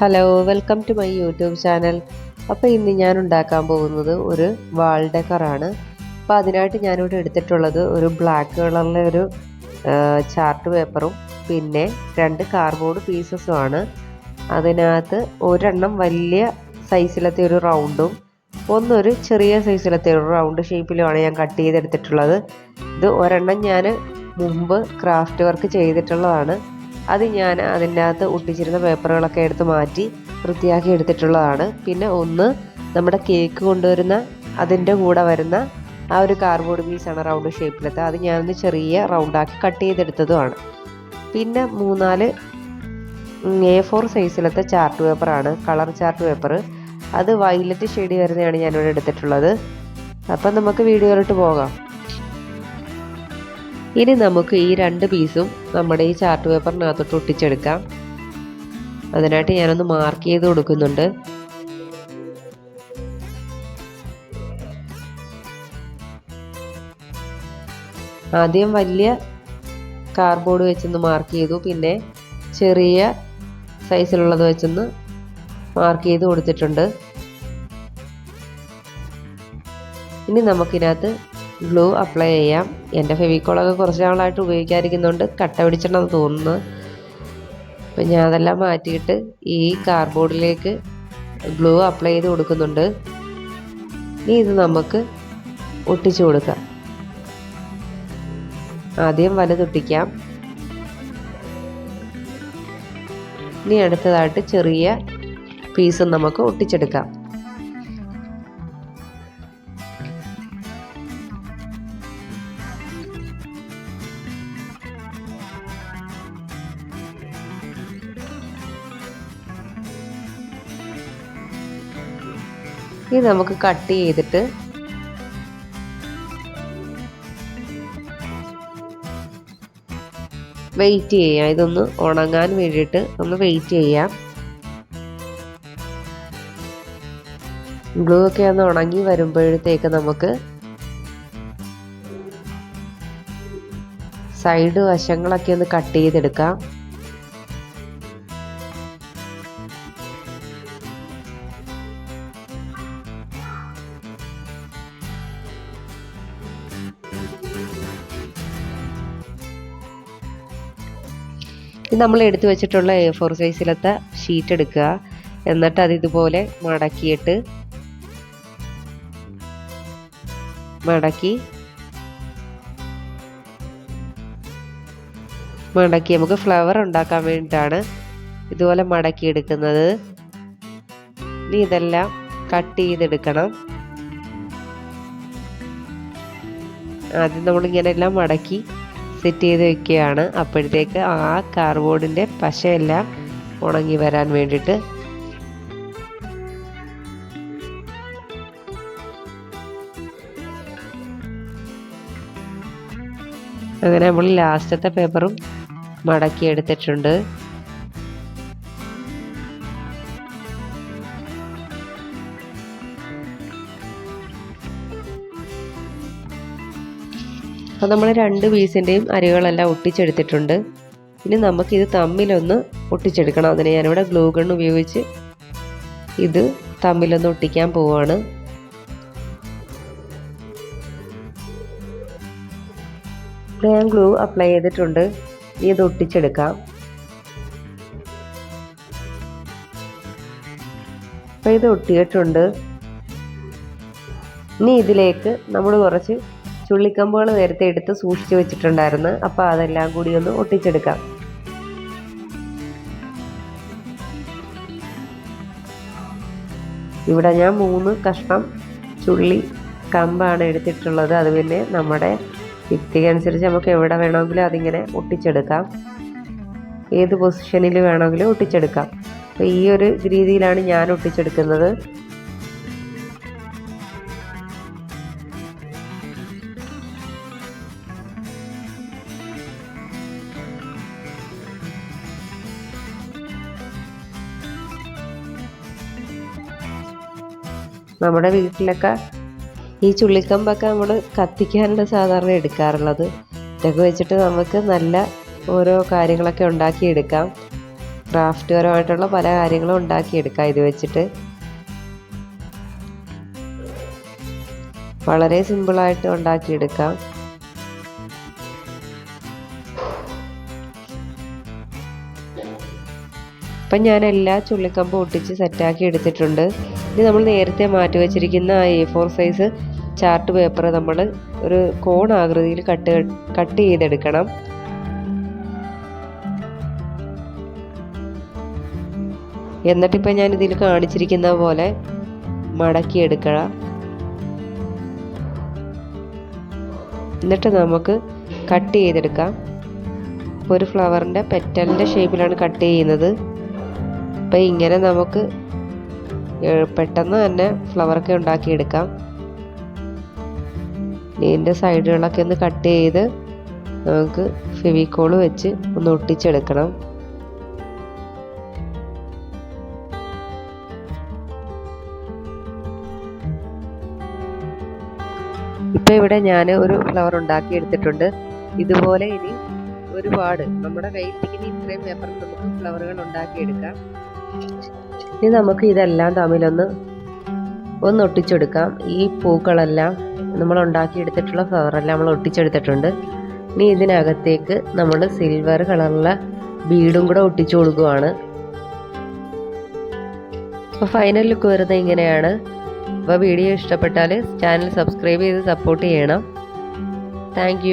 Hello welcome to my YouTube channel അപ്പോൾ ഇന്ന് ഞാൻ ഉണ്ടാക്കാൻ പോകുന്നത് ഒരു വാൾ ഡെക്കറാണ് അപ്പോൾ അതിനായിട്ട് ഞാനിവിടെ എടുത്തിട്ടുള്ളത് ഒരു ബ്ലാക്ക് കളറിലെ ഒരു ചാർട്ട് പേപ്പറും പിന്നെ രണ്ട് കാർഡ്ബോർഡ് ആണ്. അതിനകത്ത് ഒരെണ്ണം വലിയ സൈസിലത്തെ ഒരു റൗണ്ടും ഒന്നൊരു ചെറിയ സൈസിലത്തെ ഒരു റൗണ്ട് ഷേപ്പിലുമാണ് ഞാൻ കട്ട് ചെയ്തെടുത്തിട്ടുള്ളത്. ഇത് ഒരെണ്ണം ഞാൻ മുമ്പ് ക്രാഫ്റ്റ് വർക്ക് ചെയ്തിട്ടുള്ളതാണ്. അത് ഞാൻ അതിന്റെ അകത്ത് ഒട്ടിച്ചിരുന്ന പേപ്പറുകളൊക്കെ എടുത്ത് മാറ്റി വൃത്തിയാക്കി എടുത്തിട്ടുള്ളതാണ്. പിന്നെ ഒന്ന് നമ്മുടെ കേക്ക് കൊണ്ടുവരുന്ന അതിന്റെ കൂടെ വരുന്ന ആ ഒരു കാർഡ്ബോർഡ് പീസാണ് റൗണ്ട് ഷേപ്പിലത്തെ അത് ഞാനൊന്ന് ചെറിയ റൗണ്ടാക്കി കട്ട് ചെയ്തെടുത്തതുമാണ്. പിന്നെ മൂന്നാൽ എ ഫോർ സൈസിലത്തെ ചാർട്ട് പേപ്പറാണ് കളർ ചാർട്ട് പേപ്പർ അത് വൈലറ്റ് ഷെയ്ഡ് വരുന്നതാണ് ഞാനിവിടെ എടുത്തിട്ടുള്ളത്. അപ്പം നമുക്ക് വീഡിയോയിലോട്ട് പോകാം. ഇനി നമുക്ക് ഈ രണ്ട് പീസും നമ്മുടെ ഈ ചാർട്ട് പേപ്പറിനകത്തോട്ട് ഒട്ടിച്ചെടുക്കാം. അതിനായിട്ട് ഞാനൊന്ന് മാർക്ക് ചെയ്ത് കൊടുക്കുന്നുണ്ട്. ആദ്യം വലിയ കാർഡ്ബോർഡ് വെച്ചൊന്ന് മാർക്ക് ചെയ്തു. പിന്നെ ചെറിയ സൈസിലുള്ളത് വെച്ചൊന്ന് മാർക്ക് ചെയ്ത് കൊടുത്തിട്ടുണ്ട്. ഇനി നമുക്കിനകത്ത് ഗ്ലൂ അപ്ലൈ ചെയ്യാം. എന്റെ ഫെവിക്കോളൊക്കെ കുറച്ച് നാളായിട്ട് ഉപയോഗിക്കാതിരിക്കുന്നതുകൊണ്ട് കട്ട പിടിച്ചിട്ടുണ്ടെന്ന് തോന്നുന്നു അപ്പം ഞാൻ അതെല്ലാം മാറ്റിയിട്ട് ഈ കാർഡ്ബോർഡിലേക്ക് ഗ്ലൂ അപ്ലൈ ചെയ്ത് കൊടുക്കുന്നുണ്ട്. ഇനി ഇത് നമുക്ക് ഒട്ടിച്ചു കൊടുക്കാം. ആദ്യം വലുതൊട്ടിക്കാം ഇനി അടുത്തതായിട്ട് ചെറിയ പീസ് നമുക്ക് ഒട്ടിച്ചെടുക്കാം. ഇത് നമുക്ക് കട്ട് ചെയ്തിട്ട് വെയിറ്റ് ചെയ്യാം. ഇതൊന്ന് ഉണങ്ങാൻ വേണ്ടിയിട്ട് ഒന്ന് വെയിറ്റ് ചെയ്യാം. ഗ്ലൂ ഒക്കെ ഒന്ന് ഉണങ്ങി വരുമ്പോഴത്തേക്ക് നമുക്ക് സൈഡ് വശങ്ങളൊക്കെ ഒന്ന് കട്ട് ചെയ്തെടുക്കാം. ഇത് നമ്മൾ എടുത്തു വെച്ചിട്ടുള്ള എ ഫോർ സൈസിലത്തെ ഷീറ്റ് എടുക്കുക. എന്നിട്ട് അത് ഇതുപോലെ മടക്കിയിട്ട് മടക്കി മടക്കി നമുക്ക് ഫ്ലവർ ഉണ്ടാക്കാൻ വേണ്ടിയിട്ടാണ് ഇതുപോലെ മടക്കി എടുക്കുന്നത് ഇനി ഇതെല്ലാം കട്ട് ചെയ്തെടുക്കണം. ആദ്യം നമ്മളിങ്ങനെ എല്ലാം മടക്കി സെറ്റ് ചെയ്ത് വെക്കുകയാണ്. അപ്പോഴത്തേക്ക് ആ കാർബോർഡിന്റെ പശയെല്ലാം ഉണങ്ങി വരാൻ വേണ്ടിയിട്ട് അങ്ങനെ നമ്മൾ ലാസ്റ്റത്തെ പേപ്പറും മടക്കി എടുത്തിട്ടുണ്ട്. അപ്പോൾ നമ്മൾ രണ്ട് പീസിന്റെയും അരികളെല്ലാം ഒട്ടിച്ചെടുത്തിട്ടുണ്ട്. ഇനി നമുക്കിത് തമ്മിലൊന്ന് ഒട്ടിച്ചെടുക്കണം. അതിന് ഞാനിവിടെ ഗ്ലൂ ഗൺ ഉപയോഗിച്ച് ഇത് തമ്മിലൊന്ന് ഒട്ടിക്കാൻ പോവാണ്. ഞാൻ ഗ്ലൂ അപ്ലൈ ചെയ്തിട്ടുണ്ട്. ഇനി ഇത് ഒട്ടിച്ചെടുക്കാം. അപ്പോൾ ഇത് ഒട്ടിയിട്ടുണ്ട്. ഇനി ഇതിലേക്ക് നമ്മൾ കുറച്ച് ചുള്ളിക്കമ്പുകൾ നേരത്തെ എടുത്ത് സൂക്ഷിച്ചു വെച്ചിട്ടുണ്ടായിരുന്നു. അപ്പോൾ അതെല്ലാം കൂടി ഒന്ന് ഒട്ടിച്ചെടുക്കാം. ഇവിടെ ഞാൻ മൂന്ന് കഷ്ണം ചുള്ളി കമ്പാണ് എടുത്തിട്ടുള്ളത്. അത് പിന്നെ നമ്മുടെ യുക്തിക്കനുസരിച്ച് നമുക്ക് എവിടെ വേണമെങ്കിലും അതിങ്ങനെ ഒട്ടിച്ചെടുക്കാം. ഏത് പൊസിഷനിൽ വേണമെങ്കിലും ഒട്ടിച്ചെടുക്കാം. അപ്പോൾ ഈ ഒരു രീതിയിലാണ് ഞാൻ ഒട്ടിച്ചെടുക്കുന്നത്. നമ്മുടെ വീട്ടിലൊക്കെ ഈ ചുള്ളിക്കമ്പൊക്കെ നമ്മൾ കത്തിക്കാനാണ് സാധാരണ എടുക്കാറുള്ളത്. ഇതൊക്കെ വെച്ചിട്ട് നമുക്ക് നല്ല ഓരോ കാര്യങ്ങളൊക്കെ ഉണ്ടാക്കിയെടുക്കാം. ക്രാഫ്റ്റ് പരമായിട്ടുള്ള പല കാര്യങ്ങളും ഉണ്ടാക്കിയെടുക്കാം ഇത് വെച്ചിട്ട്. വളരെ സിമ്പിളായിട്ട് ഉണ്ടാക്കിയെടുക്കാം. അപ്പം ഞാൻ എല്ലാ ചുള്ളിക്കമ്പും ഒട്ടിച്ച് സെറ്റാക്കി എടുത്തിട്ടുണ്ട്. ഇനി നമ്മൾ നേരത്തെ മാറ്റി വെച്ചിരിക്കുന്ന ആ A four size chart paper നമ്മൾ ഒരു കോൺ ആകൃതിയിൽ കട്ട് കട്ട് ചെയ്തെടുക്കണം. എന്നിട്ടിപ്പോൾ ഞാൻ ഇതിൽ കാണിച്ചിരിക്കുന്ന പോലെ മടക്കിയെടുക്കുക. എന്നിട്ട് നമുക്ക് കട്ട് ചെയ്തെടുക്കാം. ഒരു ഫ്ലവറിന്റെ പെറ്റലിന്റെ ഷേപ്പിലാണ് കട്ട് ചെയ്യുന്നത്. അപ്പോൾ ഇങ്ങനെ നമുക്ക് പെട്ടെന്ന് തന്നെ ഫ്ലവറൊക്കെ ഉണ്ടാക്കിയെടുക്കാം. ഇതിന്റെ സൈഡുകളൊക്കെ ഒന്ന് കട്ട് ചെയ്ത് നമുക്ക് ഫെവിക്കോൾ വെച്ച് ഒന്ന് ഒട്ടിച്ചെടുക്കണം. ഇപ്പം ഇവിടെ ഞാൻ ഒരു ഫ്ലവർ ഉണ്ടാക്കി എടുത്തിട്ടുണ്ട് ഇതുപോലെ ഇനി ഒരുപാട് നമ്മുടെ കയ്യിലിരിക്കുന്ന ഇത്രയും പേപ്പറിൽ നമുക്ക് ഫ്ലവറുകൾ ഉണ്ടാക്കിയെടുക്കാം. ഇനി നമുക്ക് ഇതെല്ലാം തമ്മിലൊന്ന് ഒന്ന് ഒട്ടിച്ചെടുക്കാം. ഈ പൂക്കളെല്ലാം നമ്മൾ ഉണ്ടാക്കിയെടുത്തിട്ടുള്ള ഫ്ലവറെല്ലാം നമ്മൾ ഒട്ടിച്ചെടുത്തിട്ടുണ്ട്. ഇനി ഇതിനകത്തേക്ക് നമ്മൾ സിൽവർ കളറുള്ള ബീഡും കൂടെ ഒട്ടിച്ചു കൊടുക്കുവാണ്. അപ്പോൾ ഫൈനൽ ലുക്ക് വരുന്നത് ഇങ്ങനെയാണ്. അപ്പോൾ വീഡിയോ ഇഷ്ടപ്പെട്ടാൽ ചാനൽ സബ്സ്ക്രൈബ് ചെയ്ത് സപ്പോർട്ട് ചെയ്യണം. താങ്ക്